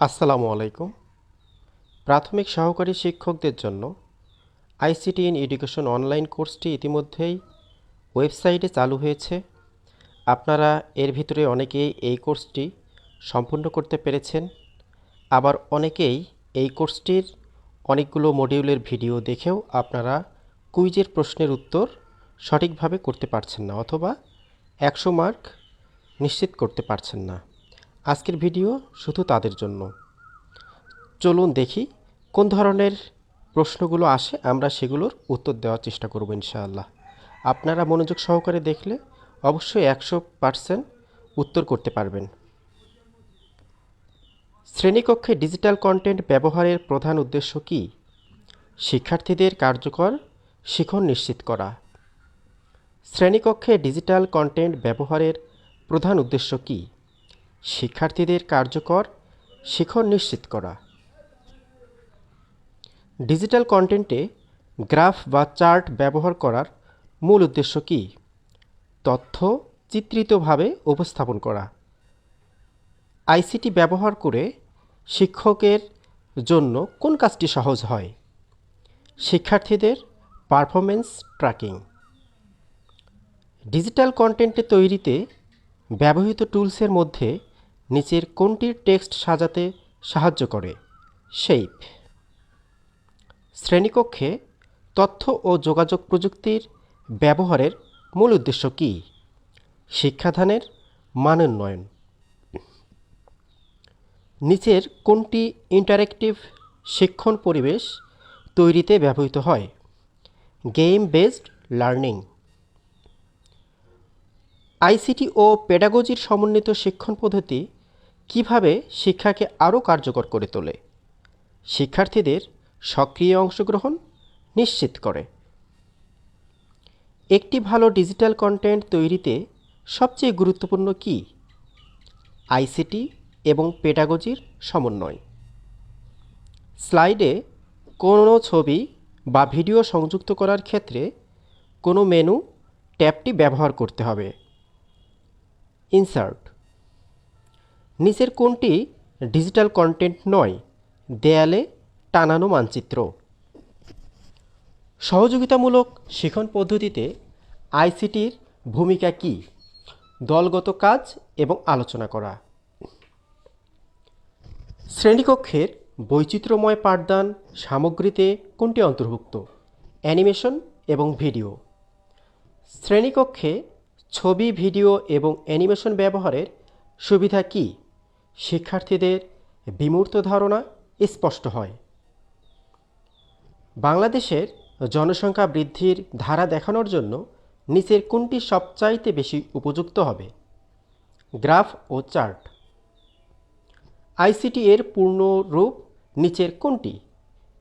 আসসালামু আলাইকুম। প্রাথমিক সহকারী শিক্ষকদের জন্য আইসিটি ইন এডুকেশন অনলাইন কোর্সটি ইতিমধ্যেই ওয়েবসাইটে চালু হয়েছে। আপনারা এর ভিতরে অনেকেই এই কোর্সটি সম্পূর্ণ করতে পেরেছেন। আবার অনেকেই এই কোর্সটির অনেকগুলো মডিউলের ভিডিও দেখেও আপনারা কুইজের প্রশ্নের উত্তর সঠিকভাবে করতে পারছেন না অথবা একশো মার্ক নিশ্চিত করতে পারছেন না। আজকের ভিডিও শুধু তাদের জন্য। চলুন দেখি কোন ধরনের প্রশ্নগুলো আসে, আমরা সেগুলোর উত্তর দেওয়ার চেষ্টা করব ইনশাআল্লাহ। আপনারা মনোযোগ সহকারে দেখলে অবশ্যই একশো পার্সেন্ট উত্তর করতে পারবেন। শ্রেণীকক্ষে ডিজিটাল কন্টেন্ট ব্যবহারের প্রধান উদ্দেশ্য কী? শিক্ষার্থীদের কার্যকর শিখন নিশ্চিত করা। শ্রেণীকক্ষে ডিজিটাল কন্টেন্ট ব্যবহারের প্রধান উদ্দেশ্য কী? শিক্ষার্থীদের কার্যকর শিখন নিশ্চিত করা। ডিজিটাল কন্টেন্টে গ্রাফ বা চার্ট ব্যবহার করার মূল উদ্দেশ্য কী? তথ্য চিত্রিতভাবে উপস্থাপন করা। আইসিটি ব্যবহার করে শিক্ষকের জন্য কোন কাজটি সহজ হয়? শিক্ষার্থীদের পারফরমেন্স ট্র্যাকিং। ডিজিটাল কন্টেন্টে তৈরিতে ব্যবহৃত টুলসের মধ্যে নিচের কোনটির টেক্সট সাজাতে সাহায্য করে? শেপ শ্রেণীকক্ষে তথ্য ও যোগাযোগ প্রযুক্তির ব্যবহারের মূল উদ্দেশ্য কী? শিক্ষাদানের মানোন্নয়ন নিচের কোনটি ইন্টারেক্টিভ শিক্ষণ পরিবেশ তৈরিতে ব্যবহৃত হয়? Game based learning. আইসিটি ও পেডাগজির সমন্বিত শিক্ষণ পদ্ধতি কীভাবে শিক্ষাকে আরও কার্যকর করে তোলে? শিক্ষার্থীদের সক্রিয় অংশগ্রহণ নিশ্চিত করে। একটি ভালো ডিজিটাল কন্টেন্ট তৈরিতে সবচেয়ে গুরুত্বপূর্ণ কি? আইসিটি এবং পেডাগজির সমন্বয়। স্লাইডে কোনো ছবি বা ভিডিও সংযুক্ত করার ক্ষেত্রে কোনো মেনু ট্যাবটি ব্যবহার করতে হবে। ইনসার্ট। নিচের কোনটি ডিজিটাল কন্টেন্ট নয়, দেয়ালে টানানো মানচিত্র। সহযোগিতামূলক শিখন পদ্ধতিতে আইসিটির ভূমিকা কী, দলগত কাজ এবং আলোচনা করা। শ্রেণীকক্ষের বৈচিত্র্যময় পাঠদান সামগ্রীতে কোনটি অন্তর্ভুক্ত, অ্যানিমেশন এবং ভিডিও। শ্রেণীকক্ষে ছবি, ভিডিও এবং অ্যানিমেশন ব্যবহারের সুবিধা কী শিক্ষার্থীদের বিমূর্ত ধারণা স্পষ্ট হয়। বাংলাদেশের জনসংখ্যা বৃদ্ধির ধারা দেখানোর জন্য নিচের কোনটি সবচাইতে বেশি উপযুক্ত হবে? গ্রাফ ও চার্ট। আইসিটি এর পূর্ণ রূপ নিচের কোনটি?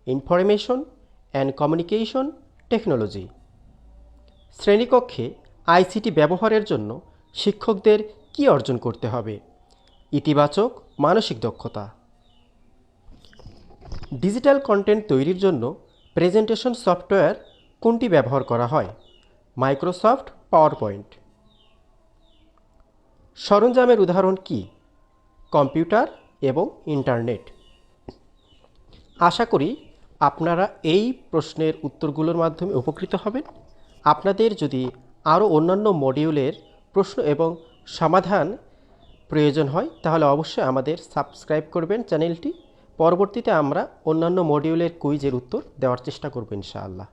Information and communication technology. শ্রেণীকক্ষে আইসিটি ব্যবহারের জন্য শিক্ষকদের কি অর্জন করতে হবে? ইতিবাচক মানসিক দক্ষতা। ডিজিটাল কন্টেন্ট তৈরির জন্য প্রেজেন্টেশন সফটওয়্যার কোনটি ব্যবহার করা হয়? মাইক্রোসফট পাওয়ার পয়েন্ট সরঞ্জামের উদাহরণ কি? কম্পিউটার এবং ইন্টারনেট। আশা করি আপনারা এই প্রশ্নের উত্তরগুলোর মাধ্যমে উপকৃত হবেন। আপনাদের যদি আরও অন্যান্য মডিউলের প্রশ্ন এবং সমাধান প্রয়োজন হয়, তাহলে অবশ্যই আমাদের সাবস্ক্রাইব করবেন চ্যানেলটি। পরবর্তীতে আমরা অন্যান্য মডিউলের কুইজের উত্তর দেওয়ার চেষ্টা করব ইনশাআল্লাহ।